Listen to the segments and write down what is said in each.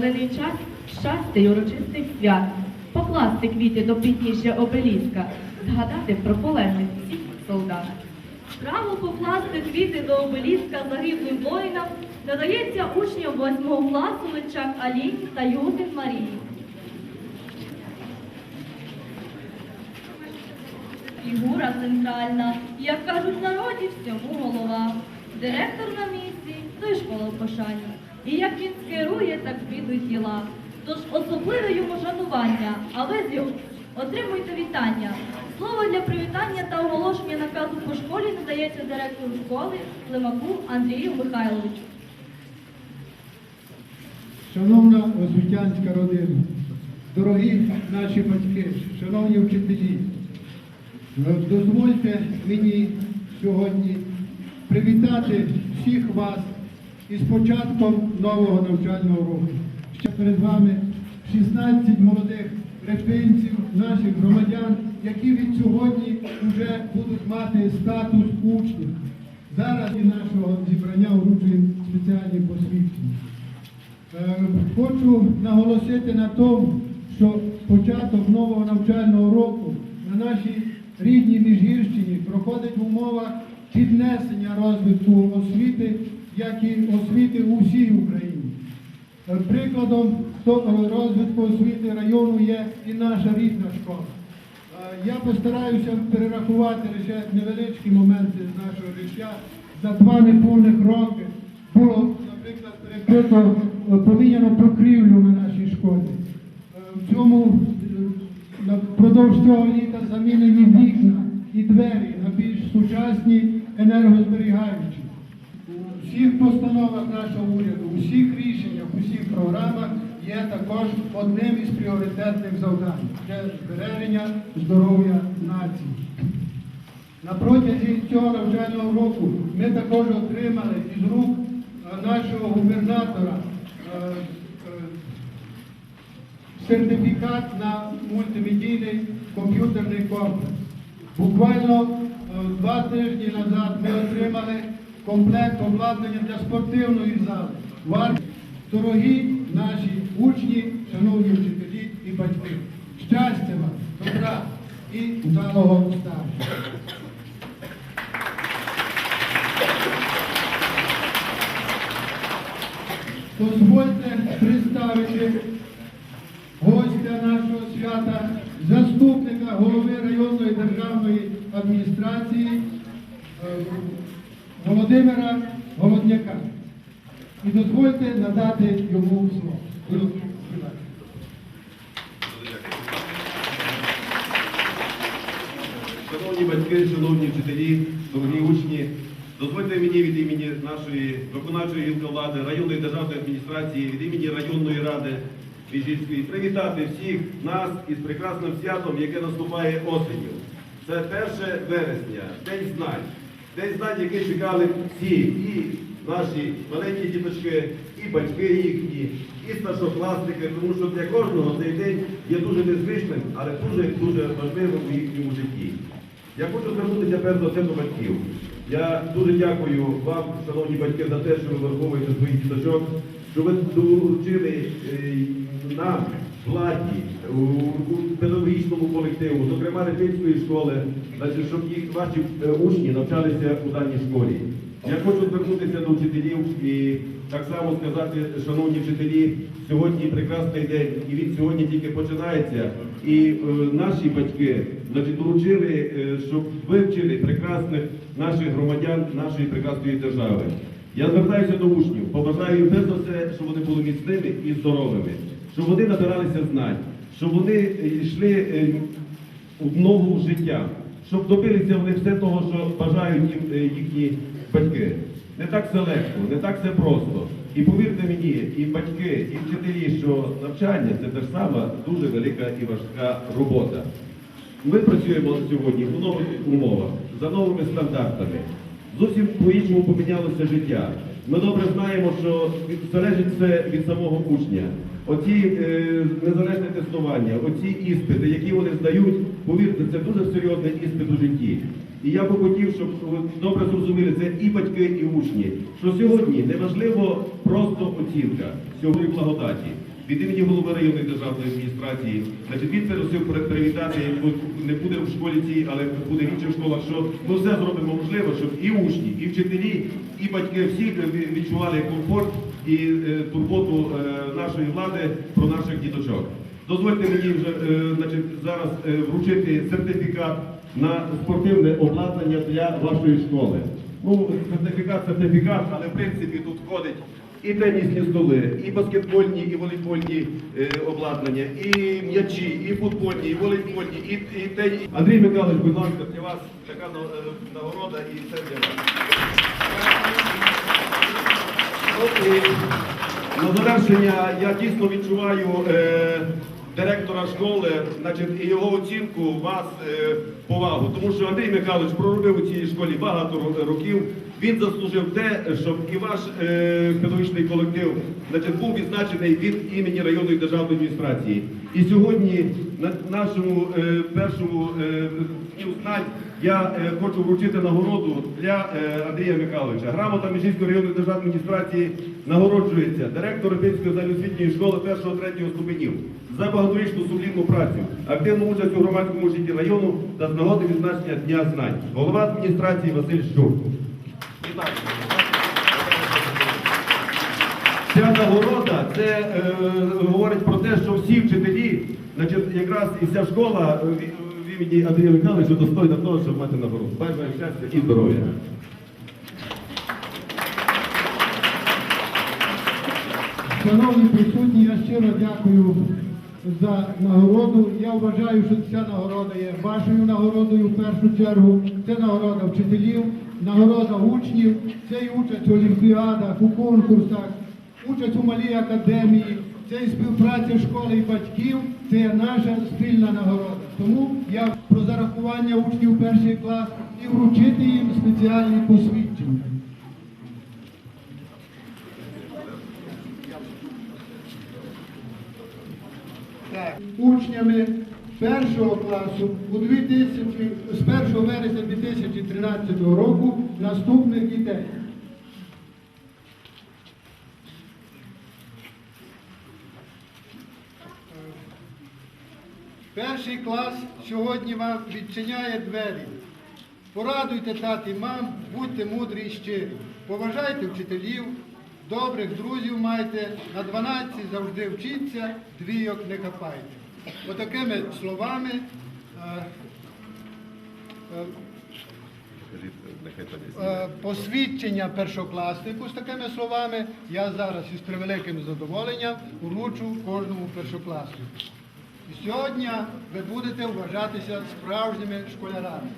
хвилинний час щастя й урочистих свят, покласти квіти до підніжжя обеліска, згадати про полеглих всіх солдат. Право покласти квіти до обеліска загиблим воїнам надається учням 8 класу Личак Аліні та Юдин Марії. Фігура центральна, як кажуть в народі, всьому голова. Директор на місці, то й школа в пошані. І як він скерує, так підуть діла. Тож особливе йому шанування, а ви з отримуйте вітання. Слово для привітання та оголошення наказу по школі надається директору школи Лимаку Андрію Михайловичу. Шановна освітянська родина, дорогі наші батьки, шановні вчителі, дозвольте мені сьогодні привітати всіх вас із початком нового навчального року. Ще перед вами 16 молодих репинців, наших громадян, які від сьогодні вже будуть мати статус учнів. Зараз і нашого зібрання вручуємо спеціальні посвідчення. Е, Хочу наголосити на тому, що початок нового навчального року на нашій рідній Міжгірщині проходить в умовах піднесення розвитку освіти, як і освіти у всій Україні. Е, Прикладом розвитку освіти району є і наша рідна школа. Е, Я постараюся перерахувати лише невеличкі моменти з нашого життя. За два неповних роки було, наприклад, перекрито е, поміняно покрівлю на нашій школі. В цьому впродовж цього літа замінені вікна і двері на більш сучасні енергозберігаючі. Всіх постановах нашого уряду, у всіх рішеннях, у всіх програмах є також одним із пріоритетних завдань це збереження здоров'я нації. На протязі цього навчального року ми також отримали із рук е, нашого губернатора е, е, сертифікат на мультимедійний комп'ютерний комплекс. Буквально два тижні назад ми отримали комплект обладнання для спортивної зали. Варті, дорогі наші учні, шановні вчителі і батьки. Щастя вам, добра і вдалого старшого. Дозвольте представити гостя нашого свята, заступника голови районної державної адміністрації е, Володимира Голодняка. І дозвольте надати йому слово. Шановні батьки, шановні вчителі, дорогі учні, дозвольте мені від імені нашої виконавчої гілки влади, районної державної адміністрації, від імені районної ради Міжгірської привітати всіх нас із прекрасним святом, яке наступає осенью. Це 1 вересня, День знань. День знань, який чекали всі, і наші маленькі діточки, і батьки їхні, і старшокласники, тому що для кожного цей день є дуже незвичним, але дуже-дуже важливим у їхньому житті. Я хочу звернутися перш за все до батьків. Я дуже дякую вам, шановні батьки, за те, що ви виховуєте своїх діточок, що ви доручили е, нам, владі, у, педагогічному колективу, зокрема Репинської школи, значить, щоб їх ваші е, учні навчалися у даній школі. Я хочу звернутися до вчителів і так само сказати, шановні вчителі, сьогодні прекрасний день, і він сьогодні тільки починається. І е, наші батьки значить, доручили, е, щоб вивчили прекрасних наших громадян нашої прекрасної держави. Я звертаюся до учнів, побажаю все, щоб вони були міцними і здоровими, щоб вони набиралися знань, щоб вони е, йшли е, в ногу життя, щоб добилися вони все того, що бажають їм е, їхні батьки. Не так все легко, не так все просто. І повірте мені, і батьки, і вчителі, що навчання це теж сама дуже велика і важка робота. Ми працюємо сьогодні в нових умовах, за новими стандартами. Зовсім по-іншому помінялося життя. Ми добре знаємо, що залежить все від самого учня. Оці е, незалежне тестування, оці іспити, які вони здають, повірте, це дуже серйозний іспит у житті. І я би хотів, щоб добре зрозуміли, це і батьки, і учні, що сьогодні не важливо просто оцінка, сьогодні благодаті. Від імені голови районної державної адміністрації, значить, він просив при- привітати, не буде в школі цій, але буде в інших школах, що ми все зробимо можливо, щоб і учні, і вчителі, і батьки всі відчували комфорт і е, турботу е, нашої влади про наших діточок. Дозвольте мені вже е, значить, зараз вручити сертифікат на спортивне обладнання для вашої школи. Ну, сертифікат, сертифікат, але в принципі тут входить і тенісні столи, і баскетбольні, і волейбольні е, обладнання, і м'ячі, і футбольні, і волейбольні, і, і тені. Андрій Михайлович, будь ласка, для вас така на- нагорода і це для вас. На завершення я дійсно відчуваю е, директора школи, значить, і його оцінку вас е, повагу. Тому що Андрій Михайлович проробив у цій школі багато років. Він заслужив те, щоб і ваш е, педагогічний колектив значить, був відзначений від імені районної державної адміністрації. І сьогодні на нашому е, першому е, знань я е, хочу вручити нагороду для е, Андрія Михайловича. Грамота Міжгірської районної державної адміністрації нагороджується директор Рибинської загальноосвітньої школи 1-3 ступенів за багаторічну сумлінну працю, активну участь у громадському житті району та з нагоди відзначення Дня знань. Голова адміністрації Василь Щур. Ця нагорода це е, говорить про те, що всі вчителі, значить, якраз і вся школа е, в імені Андрія Михайловича достойна того, щоб мати нагороду. Бажаю щастя і здоров'я. Шановні присутні, я щиро дякую за нагороду. Я вважаю, що ця нагорода є вашою нагородою в першу чергу. Це нагорода вчителів, нагорода учнів, це і участь у олімпіадах, у конкурсах, участь у малій академії, це і співпраця школи і батьків, це є наша спільна нагорода. Тому я про зарахування учнів перший клас і вручити їм спеціальні посвідчення. Учнями першого класу у 2000, з 1 вересня 2013 року наступних дітей. Перший клас сьогодні вам відчиняє двері. Порадуйте тати мам, будьте мудрі і щирі. Поважайте вчителів, добрих друзів майте, на 12 завжди вчіться, двійок не капайте. Отакими словами е, е, е, посвідчення першокласнику з такими словами я зараз із превеликим задоволенням вручу кожному першокласнику. І сьогодні ви будете вважатися справжніми школярами.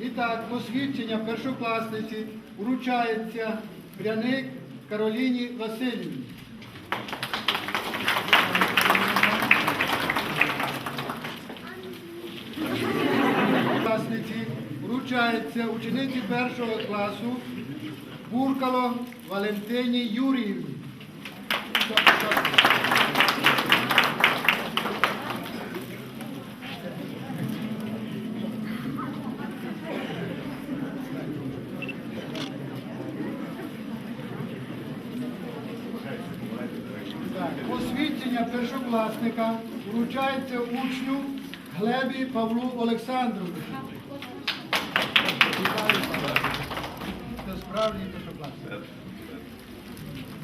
І так, посвідчення першокласниці вручається пряник Кароліні Васильівні. Класниці вручається учениці першого класу Буркало Валентині Юріївні. Освідчення першокласника вручається учню Глебі Павлу Олександровичу. Це справжній першокласник.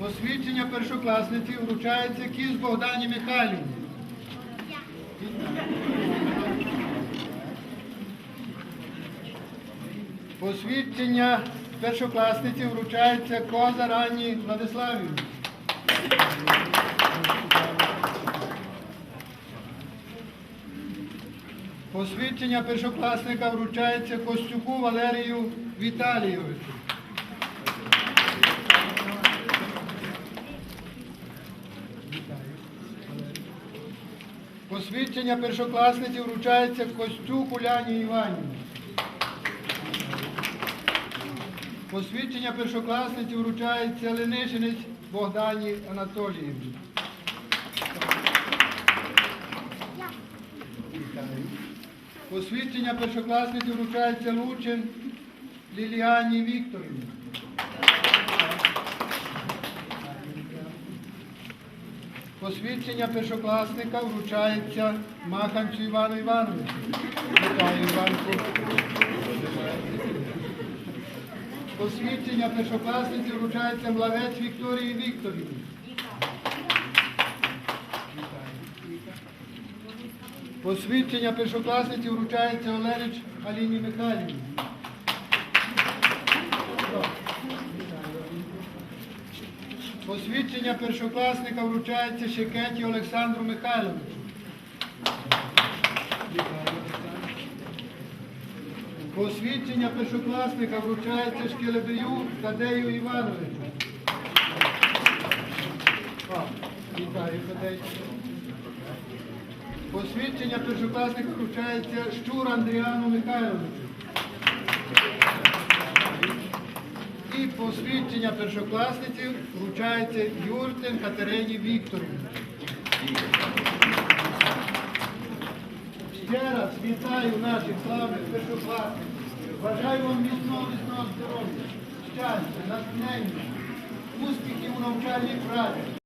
Освідчення першокласниці вручається Кіз Богдані Михайлівні. Посвідчення першокласниці вручається Козар Анні Владиславівні. Посвідчення першокласника вручається Костюку Валерію Віталійовичу. Посвідчення першокласниці вручається Костюк Уляні Іванівні. Посвідчення першокласниці вручається Ленишинець Богдані Анатоліївні. Посвідчення першокласниці вручається Лучин Ліліані Вікторівні. Посвідчення першокласника вручається Маханцю Івану Івановичу. Вітаю, Іванку. Посвідчення першокласниці вручається Млавець Вікторії Вікторівні. Посвідчення першокласниці вручається Олерич Аліні Михайлівні. Посвідчення першокласника вручається Шекеті Олександру Михайловичу. Посвідчення першокласника вручається Шкелебею Тадею Івановичу. Вітаю, Тадей. Посвідчення першокласника вручається Щур Андріану Михайловичу. І посвідчення першокласниці вручається Юртин Катерині Вікторівні. Ще раз вітаю наших славних першокласників. Бажаю вам міцного міцного здоров'я, щастя, натхнення, успіхів у навчальній праці,